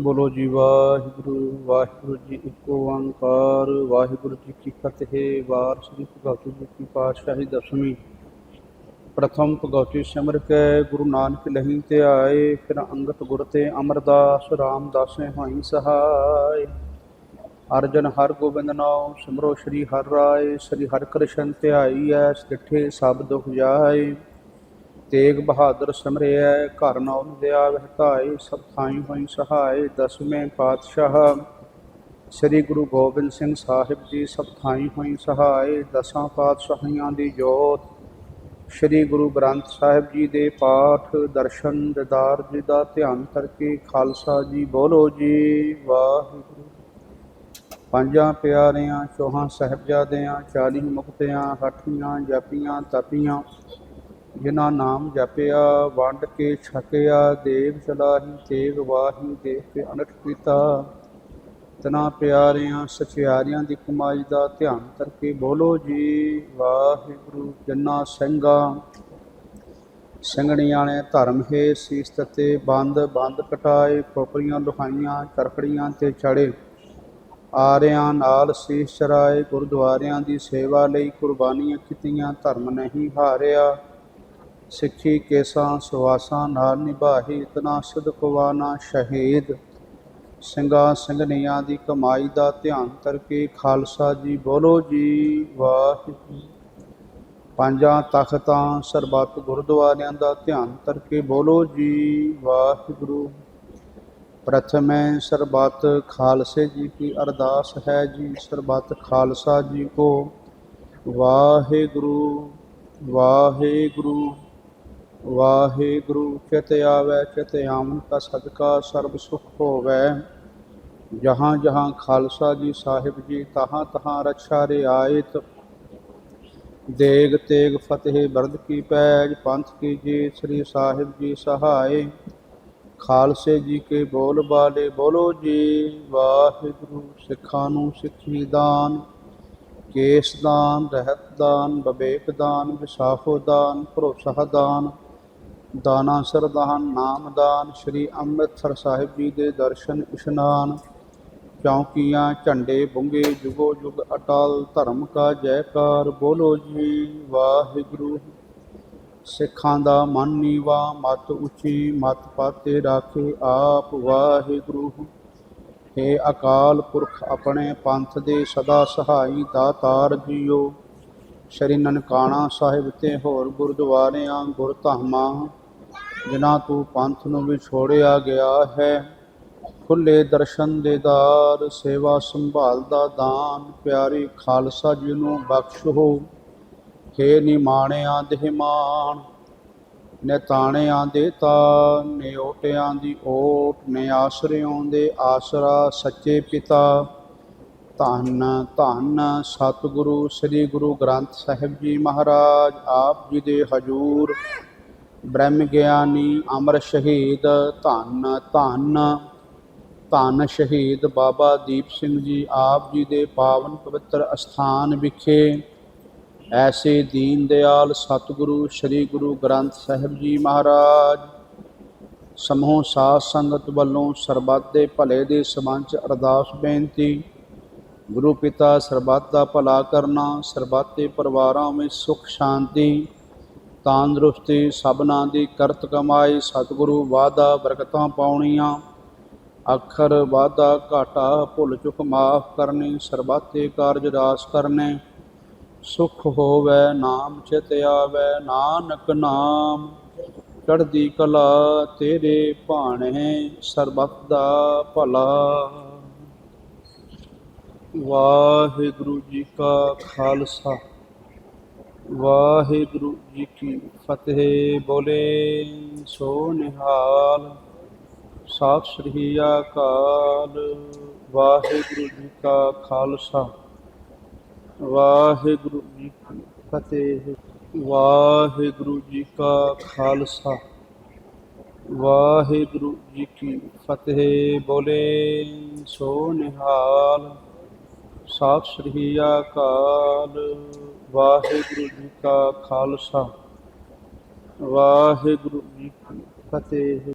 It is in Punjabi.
ਬੋਲੋ ਜੀ, ਵਾਹਿਗੁਰੂ ਵਾਹਿਗੁਰੂ ਜੀ ਇੱਕ ਓੰਕਾਰ ਵਾਹਿਗੁਰੂ ਜੀ ਕੀ ਫਤਿਹ, ਵਾਰ ਸ੍ਰੀ ਭਗਵਤੀ ਜੀ ਕੀ ਪਾਤਸ਼ਾਹੀ ਦਸਵੀਂ। ਪ੍ਰਥਮ ਭਗਵਤੀ ਸਿਮਰ ਕੇ, ਗੁਰੂ ਨਾਨਕ ਲਹੀਂ ਤੇ ਆਏ, ਫਿਰ ਅੰਗਤ ਗੁਰ ਤੇ ਅਮਰਦਾਸ, ਰਾਮਦਾਸੇ ਹੋਈ ਸਹਾਇ ਅਰਜਨ ਹਰ ਗੋਬਿੰਦ ਨਾਮ ਸਿਮਰੋ ਸ੍ਰੀ ਹਰਿ ਰਾਏ, ਸ੍ਰੀ ਹਰਿ ਕ੍ਰਿਸ਼ਨ ਧਿਆਈ ਐ ਸਿੱਠੇ ਸਭ ਦੁਖ ਜਾਏ ਤੇਗ ਬਹਾਦਰ ਸਿਮਰਿਐ ਘਰ ਨੌਨ ਦਿਆ ਵਹਿਤਾਏ ਸਭ ਥਾਈ ਹੋਈ ਸਹਾਇ ਦਸਵੇਂ ਪਾਤਸ਼ਾਹ। ਸ੍ਰੀ ਗੁਰੂ ਗੋਬਿੰਦ ਸਿੰਘ ਸਾਹਿਬ ਜੀ ਸਭ ਥਾਈ ਹੋਈ ਸਹਾਇ ਦਸਾਂ ਪਾਤਸ਼ਾਹੀਆਂ ਦੀ ਜੋਤ। ਸ੍ਰੀ ਗੁਰੂ ਗ੍ਰੰਥ ਸਾਹਿਬ ਜੀ ਦੇ ਪਾਠ, ਦਰਸ਼ਨ, ਦਿਦਾਰ ਜੀ ਦਾ ਧਿਆਨ ਕਰਕੇ ਖਾਲਸਾ ਜੀ ਬੋਲੋ ਜੀ, ਵਾਹਿਗੁਰੂ। ਪੰਜਾਂ ਪਿਆਰਿਆਂ, ਚੌਹਾਂ ਸਾਹਿਬਜ਼ਾਦਿਆਂ, ਚਾਲੀ ਮੁਕਤਿਆਂ, ਹੱਠੀਆਂ, ਜਾਪੀਆਂ, ਤਪੀਆਂ ਜਿਨ੍ਹਾਂ ਨਾਮ ਜਪਿਆ, ਵੰਡ ਕੇ ਛਕਿਆ, ਦੇਵ ਚਲਾਹੀ ਤੇਗ ਵਾਹੀ ਦੇਖ ਕੇ ਅਨਟ ਕੀਤਾ। ਤਨਾ ਪਿਆਰਿਆਂ, ਸਚਿਆਰਿਆਂ ਦੀ ਕਮਾਈ ਦਾ ਧਿਆਨ ਕਰਕੇ ਬੋਲੋ ਜੀ, ਵਾਹਿਗੁਰੂ ਜੰਨਾ ਸਿੰਘਾ, ਸਿੰਘਣੀਆਂ ਨੇ ਧਰਮ ਹੈ, ਸੀਸ ਤਤੇ ਬੰਦ ਬੰਦ ਕਟਾਏ ਖੋਪਰੀਆਂ ਲੁਹਾਈਆਂ, ਚਰਖੜੀਆਂ ਤੇ ਚੜੇ ਆਰਿਆਂ ਨਾਲ ਸੀਸ ਚਰਾਏ, ਗੁਰਦੁਆਰਿਆਂ ਦੀ ਸੇਵਾ ਲਈ ਕੁਰਬਾਨੀਆਂ ਕੀਤੀਆਂ, ਧਰਮ ਨਹੀਂ ਹਾਰਿਆ। ਸਿੱਖੀ ਕੇਸਾਂ ਸੁਆਸਾਂ ਨਾਲ ਨਿਭਾਹੀ ਇਤਨਾ ਸਦਕਵਾਨਾ ਸ਼ਹੀਦ। ਸਿੰਘਾਂ ਸਿੰਘਣੀਆਂ ਦੀ ਕਮਾਈ ਦਾ ਧਿਆਨ ਕਰਕੇ ਖਾਲਸਾ ਜੀ ਬੋਲੋ ਜੀ ਵਾਹਿਗੁਰੂ। ਪੰਜਾਂ ਤਖਤਾਂ ਸਰਬੱਤ ਗੁਰਦੁਆਰਿਆਂ ਦਾ ਧਿਆਨ ਕਰਕੇ ਬੋਲੋ ਜੀ ਵਾਹਿਗੁਰੂ। ਪ੍ਰਥਮੇ ਸਰਬੱਤ ਖਾਲਸੇ ਜੀ ਕੀ ਅਰਦਾਸ ਹੈ ਜੀ, ਸਰਬੱਤ ਖਾਲਸਾ ਜੀ ਕੋ। ਵਾਹਿਗੁਰੂ ਵਾਹਿਗੁਰੂ। ਵਾਹਿਗੁਰੂ, ਚਿਤ ਆਵੈ, ਚਿਤ ਆਵਨ ਕਾ ਸਦਕਾ, ਸਰਬ ਸੁਖ ਹੋਵੈ। ਜਹਾਂ ਜਹਾਂ ਖਾਲਸਾ ਜੀ ਸਾਹਿਬ ਜੀ, ਤਹਾਂ ਤਹਾਂ ਰਛਾ ਰਿਆਇਤ। ਦੇਗ ਤੇਗ ਫਤਿਹ ਬਰਦ ਕੀ ਪੈਜ, ਪੰਥ ਕੀ ਜੀ ਸ੍ਰੀ ਸਾਹਿਬ ਜੀ ਸਹਾਏ। ਖਾਲਸੇ ਜੀ ਕੇ ਬੋਲ ਬਾਲੇ, ਬੋਲੋ ਜੀ, ਵਾਹਿਗੁਰੂ ਸਿੱਖਾਂ ਨੂੰ ਸਿੱਖੀ ਦਾਨ। ਕੇਸ ਦਾਨ ਰਹਿਤ ਦਾਨ ਬਵੇਕ ਦਾਨ, ਵਿਸਾਖੋ ਦਾਨ, ਭਰੋਸਾ ਦਾਨ। ਦਾਨਾ ਸਰਦਾਨ ਨਾਮਦਾਨ ਸ੍ਰੀ ਅੰਮ੍ਰਿਤਸਰ ਸਾਹਿਬ ਜੀ ਦੇ ਦਰਸ਼ਨ ਇਸ਼ਨਾਨ, ਚੌਂਕੀਆਂ, ਝੰਡੇ ਬੁੰਗੇ, ਜੁਗੋ ਜੁਗ ਅਟਲ, ਧਰਮ ਕਾ ਜੈਕਾਰ, ਬੋਲੋ ਜੀ ਵਾਹਿਗੁਰੂ। ਸਿੱਖਾਂ ਦਾ ਮਨ ਨੀਵਾ, ਮਤ ਉੱਚੀ, ਮਤ ਪਾਤੇ ਰਾਖੇ ਆਪ ਵਾਹਿਗੁਰੂ। ਹੈ ਅਕਾਲ ਪੁਰਖ ਆਪਣੇ ਪੰਥ ਦੇ ਸਦਾ ਸਹਾਈ ਦਾਤਾਰ ਜੀਓ। ਸ਼੍ਰੀ ਨਨਕਾਣਾ ਸਾਹਿਬ ਤੇ ਹੋਰ ਗੁਰਦੁਆਰਿਆਂ ਗੁਰਧਾਮਾਂ ਜਿਨ੍ਹਾਂ ਤੋਂ ਪੰਥ ਨੂੰ ਵੀ ਛੋੜਿਆ ਗਿਆ ਹੈ। ਖੁੱਲੇ ਦਰਸ਼ਨ ਦੇਦਾਰ ਸੇਵਾ ਸੰਭਾਲ ਦਾ ਦਾਨ, ਪਿਆਰੀ ਖਾਲਸਾ ਜੀ ਨੂੰ ਬਖਸ਼ੋ। ਖੇ ਨਿਮਾਣਿਆਂ ਦੇ ਮਾਣ ਨਿਤਾਣਿਆਂ ਦੇ ਤਾ ਨਿਓਟਿਆਂ ਦੀ ਓਟ, ਨੇ ਆਸਰਿਆਂ ਦੇ ਆਸਰਾ ਸੱਚੇ ਪਿਤਾ। ਧੰਨ ਧੰਨ ਸਤਿਗੁਰੂ, ਸ੍ਰੀ ਗੁਰੂ ਗ੍ਰੰਥ ਸਾਹਿਬ ਜੀ ਮਹਾਰਾਜ, ਆਪ ਜੀ ਦੇ ਹਜੂਰ। ਬ੍ਰਹਮ ਗਿਆਨੀ ਅਮਰ ਸ਼ਹੀਦ, ਧੰਨ ਧੰਨ ਧੰਨ ਸ਼ਹੀਦ ਬਾਬਾ ਦੀਪ ਸਿੰਘ ਜੀ ਆਪ ਜੀ ਦੇ ਪਾਵਨ ਪਵਿੱਤਰ ਅਸਥਾਨ ਵਿਖੇ ਐਸੇ ਦੀਨ ਦਿਆਲ ਸਤਿਗੁਰੂ ਸ੍ਰੀ ਗੁਰੂ ਗ੍ਰੰਥ ਸਾਹਿਬ ਜੀ ਮਹਾਰਾਜ, ਸਮੂਹ ਸਾਧ ਸੰਗਤ ਵੱਲੋਂ ਸਰਬੱਤ ਦੇ ਭਲੇ ਦੇ ਸੰਬੰਧ ਅਰਦਾਸ ਬੇਨਤੀ, ਗੁਰੂ ਪਿਤਾ ਸਰਬੱਤ ਦਾ ਭਲਾ ਕਰਨਾ, ਸਰਬੱਤ ਦੇ ਪਰਿਵਾਰਾਂ ਵਿੱਚ ਸੁਖ, ਸ਼ਾਂਤੀ ਤੰਦਰੁਸਤੀ ਸਭਨਾ ਦੀ ਕਰਤ ਕਮਾਈ, ਸਤਿਗੁਰੂ ਵਾਦਾ ਬਰਕਤਾਂ ਪਾਉਣੀਆਂ। ਅੱਖਰ ਵਾਦਾ ਘਾਟਾ ਭੁੱਲ ਚੁੱਕ ਮਾਫ ਕਰਨੀ, ਸਰਬੱਤ ਦੇ ਕਾਰਜ ਰਾਸ ਕਰਨੇ। ਸੁਖ ਹੋਵੇ ਨਾਮ ਚਿਤ ਆਵੇ, ਨਾਨਕ ਨਾਮ ਚੜ੍ਹਦੀ ਕਲਾ ਤੇਰੇ ਭਾਣੇ, ਸਰਬੱਤ ਦਾ ਭਲਾ। ਵਾਹਿਗੁਰੂ ਜੀ ਕਾ ਖਾਲਸਾ। ਵਾਹਿਗੁਰੂ ਜੀ ਕੀ ਫਤਿਹ। ਬੋਲੇ ਸੋ ਨਿਹਾਲ। ਸਤਿ ਸ੍ਰੀ ਅਕਾਲ। ਵਾਹਿਗੁਰੂ ਜੀ ਕਾ ਖਾਲਸਾ। ਵਾਹਿਗੁਰੂ ਜੀ ਕੀ ਫਤਿਹ। ਵਾਹਿਗੁਰੂ ਜੀ ਕਾ ਖਾਲਸਾ। ਵਾਹਿਗੁਰੂ ਜੀ ਕੀ ਫਤਿਹ। ਬੋਲੇ ਸੋ ਨਿਹਾਲ। ਸਤਿ ਸ੍ਰੀ ਅਕਾਲ। ਵਾਹਿਗੁਰੂ ਜੀ ਕਾ ਖਾਲਸਾ। ਵਾਹਿਗੁਰੂ ਜੀ ਕੀ ਫਤਿਹ।